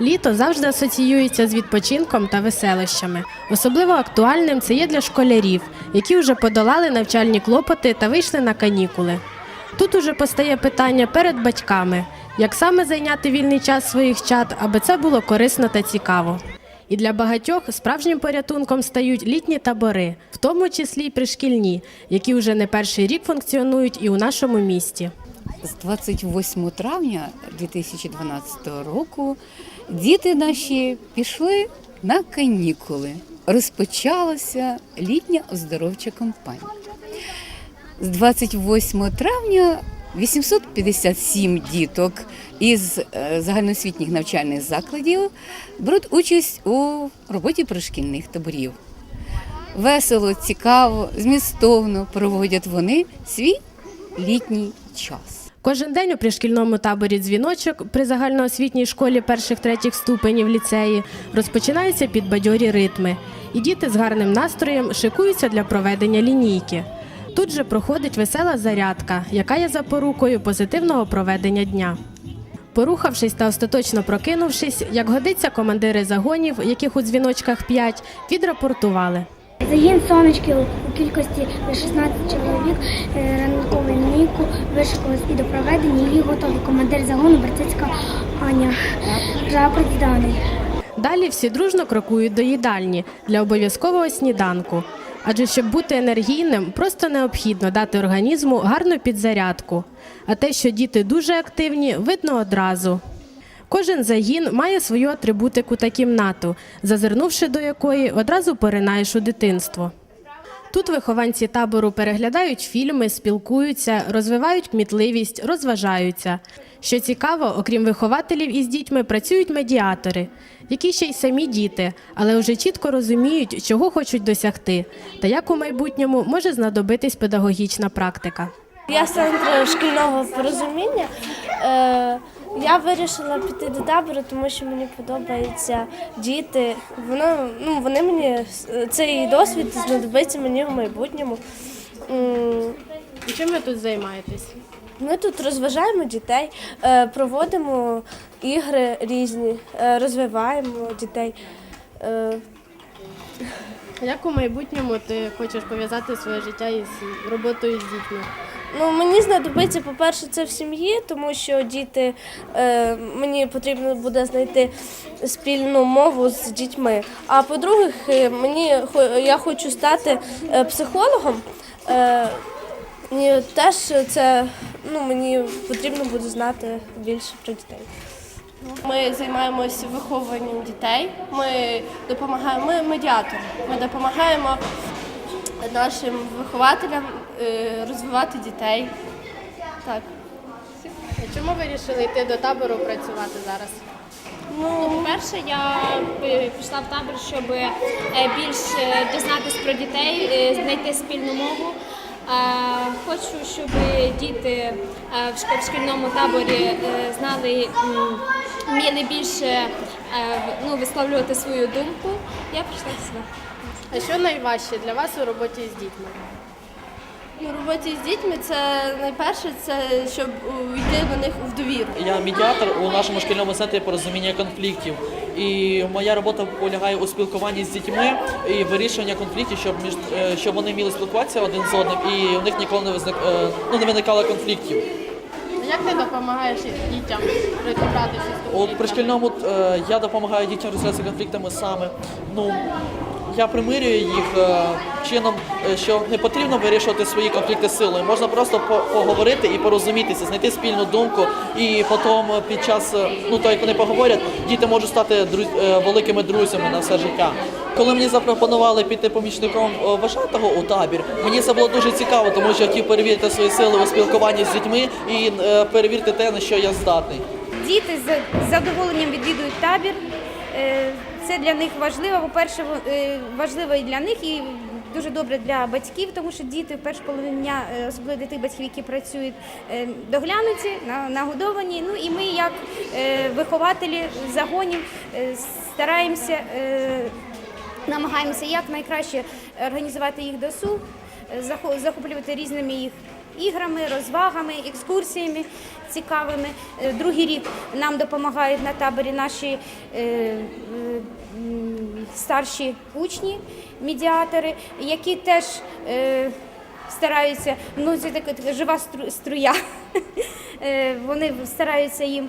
Літо завжди асоціюється з відпочинком та веселощами. Особливо актуальним це є для школярів, які вже подолали навчальні клопоти та вийшли на канікули. Тут уже постає питання перед батьками, як саме зайняти вільний час своїх чад, аби це було корисно та цікаво. І для багатьох справжнім порятунком стають літні табори, в тому числі й пришкільні, які вже не перший рік функціонують і у нашому місті. З 28 травня 2012 року діти наші пішли на канікули. Розпочалася літня оздоровча кампанія. З 28 травня 857 діток із е, загальноосвітніх навчальних закладів беруть участь у роботі пришкільних таборів. Весело, цікаво, змістовно проводять вони свій літній час. Кожен день у пришкільному таборі дзвіночок при загальноосвітній школі перших третіх ступенів ліцеї розпочинається під бадьорі ритми, і діти з гарним настроєм шикуються для проведення лінійки. Тут же проходить весела зарядка, яка є запорукою позитивного проведення дня. Порухавшись та остаточно прокинувшись, як годиться, командири загонів, яких у дзвіночках 5, відрапортували. Загін сонечки у кількості 16 чоловік е, ранкову лінійку вишикувалась і до проведення її готові командир загону Братицька Аня. Рапорт зданий. Далі всі дружно крокують до їдальні для обов'язкового сніданку. Адже щоб бути енергійним, просто необхідно дати організму гарну підзарядку. А те, що діти дуже активні, видно одразу. Кожен загін має свою атрибутику та кімнату, зазирнувши до якої одразу поринаєш у дитинство. Тут вихованці табору переглядають фільми, спілкуються, розвивають кмітливість, розважаються. Що цікаво, окрім вихователів із дітьми працюють медіатори, які ще й самі діти, але вже чітко розуміють, чого хочуть досягти, та як у майбутньому може знадобитись педагогічна практика. Я з центру шкільного порозуміння. Е, я вирішила піти до табору, тому що мені подобаються діти. Воно, ну, вони мені цей досвід знадобиться мені в майбутньому. І чим ви тут займаєтесь? Ми тут розважаємо дітей, е, проводимо ігри різні, е, розвиваємо дітей. Е, Як у майбутньому ти хочеш пов'язати своє життя із роботою з дітьми? Ну, мені знадобиться, по-перше, це в сім'ї, тому що діти е, мені потрібно буде знайти спільну мову з дітьми. А по-друге, е, мені я хочу стати е, психологом. Е, і теж це ну, мені потрібно буде знати більше про дітей. Ми займаємося виховуванням дітей. Ми допомагаємо, ми медіатори. Ми допомагаємо нашим вихователям розвивати дітей. Так. Чому ви вирішили йти до табору працювати зараз? Ну, По-перше, я е, пішла в табір, щоб е, більше дізнатися про дітей, е, знайти спільну мову. Е, Хочу, щоб діти е, в шкільному таборі е, знали, вміли більше е, ну, висловлювати свою думку. Я прийшла сюди. А що найважче для вас у роботі з дітьми? Ну, роботі з дітьми це найперше, це щоб увійти до них в довіру. Я медіатор у нашому шкільному центрі порозуміння конфліктів. І моя робота полягає у спілкуванні з дітьми і вирішення конфліктів, щоб між е, щоб вони вміли спілкуватися один з одним, і у них ніколи не визник е, ну не виникало конфліктів. Як ти допомагаєш дітям розібратися з От при шкільному е, я допомагаю дітям розглядатися конфліктами саме. Ну я примирюю їх е, чином, е, що не потрібно вирішувати свої конфлікти силою. Можна просто поговорити і порозумітися, знайти спільну думку, і потім е, під час ну то як вони поговорять, діти можуть стати друз- великими друзями на все життя. Коли мені запропонували піти помічником вважатого у табір, мені це було дуже цікаво, тому що я хотів перевірити свої сили у спілкуванні з дітьми і перевірити те, на що я здатний. Діти з задоволенням відвідують табір. Це для них важливо. По-перше, е, важливо і для них, і дуже добре для батьків, тому що діти в першу половину дня, е, особливо тих батьків, які працюють, е, доглянуті, на- нагодовані. Ну і ми, як вихователі загонів, стараємося, намагаємося як найкраще організувати їх досуг, захоплювати різними їх іграми, розвагами, екскурсіями цікавими. Е, Другий рік нам допомагають на таборі наші е, старші учні, медіатори, які теж е, стараються, ну це така жива струя. Вони стараються їм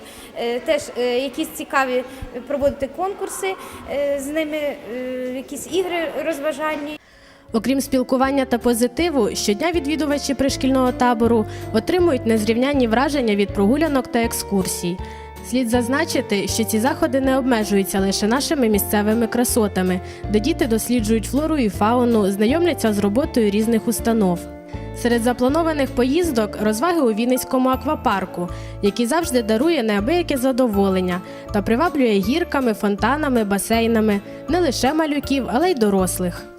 теж якісь цікаві проводити конкурси з ними, якісь ігри розважальні. Окрім спілкування та позитиву, щодня відвідувачі пришкільного табору отримують незрівнянні враження від прогулянок та екскурсій. Слід зазначити, що ці заходи не обмежуються лише нашими місцевими красотами, де діти досліджують флору і фауну, знайомляться з роботою різних установ. Серед запланованих поїздок розваги у Вінницькому аквапарку, який завжди дарує неабияке задоволення та приваблює гірками, фонтанами, басейнами не лише малюків, але й дорослих.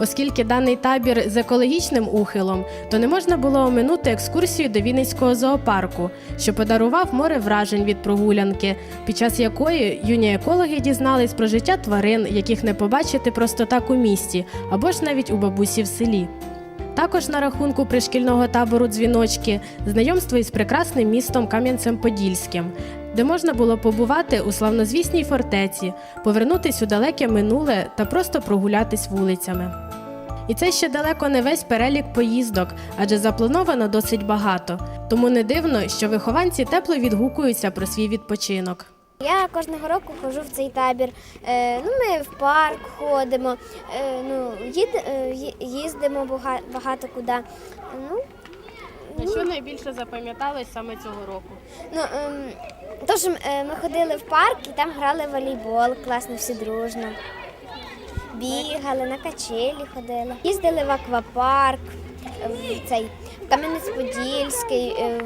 Оскільки даний табір з екологічним ухилом, то не можна було оминути екскурсію до Вінницького зоопарку, що подарував море вражень від прогулянки, під час якої юні екологи дізнались про життя тварин, яких не побачити просто так у місті, або ж навіть у бабусі в селі. Також на рахунку пришкільного табору дзвіночки знайомство із прекрасним містом Кам'янцем-Подільським, де можна було побувати у славнозвісній фортеці, повернутись у далеке минуле та просто прогулятись вулицями. І це ще далеко не весь перелік поїздок, адже заплановано досить багато. Тому не дивно, що вихованці тепло відгукуються про свій відпочинок. Я кожного року ходжу в цей табір. Е, ну, ми в парк ходимо, е, ну, їд, е, їздимо бага- багато куди. Ну, Що найбільше запам'яталось саме цього року? ну, ем, тож ми ходили в парк і там грали в волейбол, класно всі дружно. Бігали, на качелі ходили. Їздили в аквапарк, в цей Кам'янець-Подільський. е,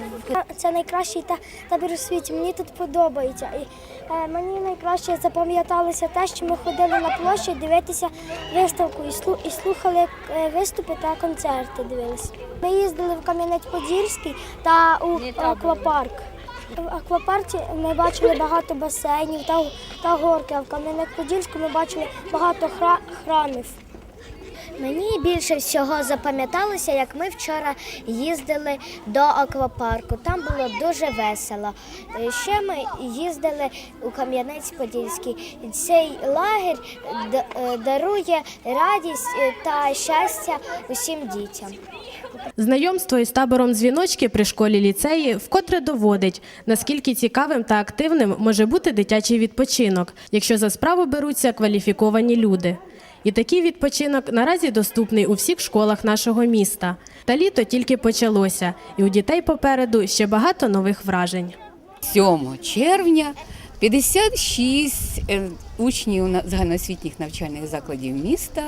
Це найкращий та- табір у світі. Мені тут подобається. І, е, мені найкраще запам'яталося те, що ми ходили на площі дивитися виставку і, слухали е, виступи та концерти. Дивилися. Ми їздили в Кам'янець-Подільський та у аквапарк. В аквапарці ми бачили багато басейнів та, та горки, а в Кам'янець-Подільську ми бачили багато хра- храмів. Мені більше всього запам'яталося, як ми вчора їздили до аквапарку. Там було дуже весело. Е, Ще ми їздили у Кам'янець-Подільський. Цей лагерь е, дарує радість е, та щастя усім дітям. Знайомство із табором дзвіночки при школі ліцеї вкотре доводить, наскільки цікавим та активним може бути дитячий відпочинок, якщо за справу беруться кваліфіковані люди. І такий відпочинок наразі доступний у всіх школах нашого міста. Та літо тільки почалося, і у дітей попереду ще багато нових вражень. 7 червня 56 е, учнів загальноосвітніх навчальних закладів міста,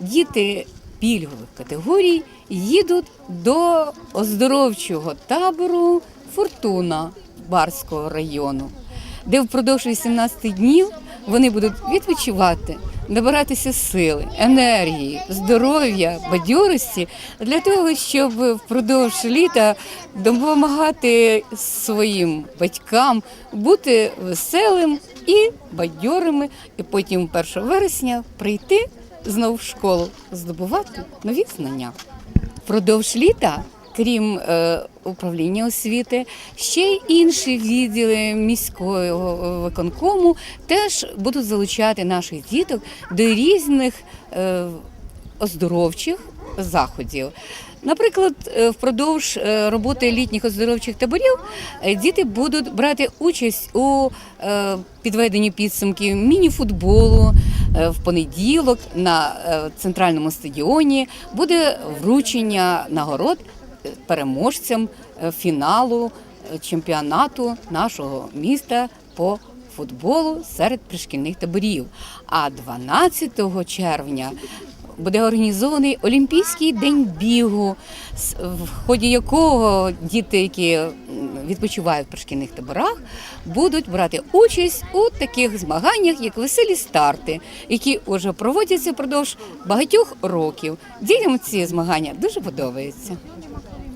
діти пільгових категорій їдуть до оздоровчого табору Фортуна Барського району, де впродовж 18 днів вони будуть відпочивати, набиратися сили, енергії, здоров'я, бадьорості для того, щоб впродовж літа допомагати своїм батькам бути веселим і бадьорими, і потім 1 вересня прийти знову в школу, здобувати нові знання. Впродовж літа, крім е, управління освіти, ще й інші відділи міського виконкому теж будуть залучати наших діток до різних е, оздоровчих заходів. Наприклад, е, впродовж е, роботи літніх оздоровчих таборів е, діти будуть брати участь у е, підведенні підсумків міні-футболу. Е, В понеділок на е, центральному стадіоні буде вручення нагород переможцям е, фіналу е, чемпіонату нашого міста по футболу серед пришкільних таборів. А 12 червня буде організований Олімпійський день бігу, в ході якого діти, які відпочивають в пришкільних таборах, будуть брати участь у таких змаганнях, як веселі старти, які вже проводяться впродовж багатьох років. Дітям ці змагання дуже подобаються.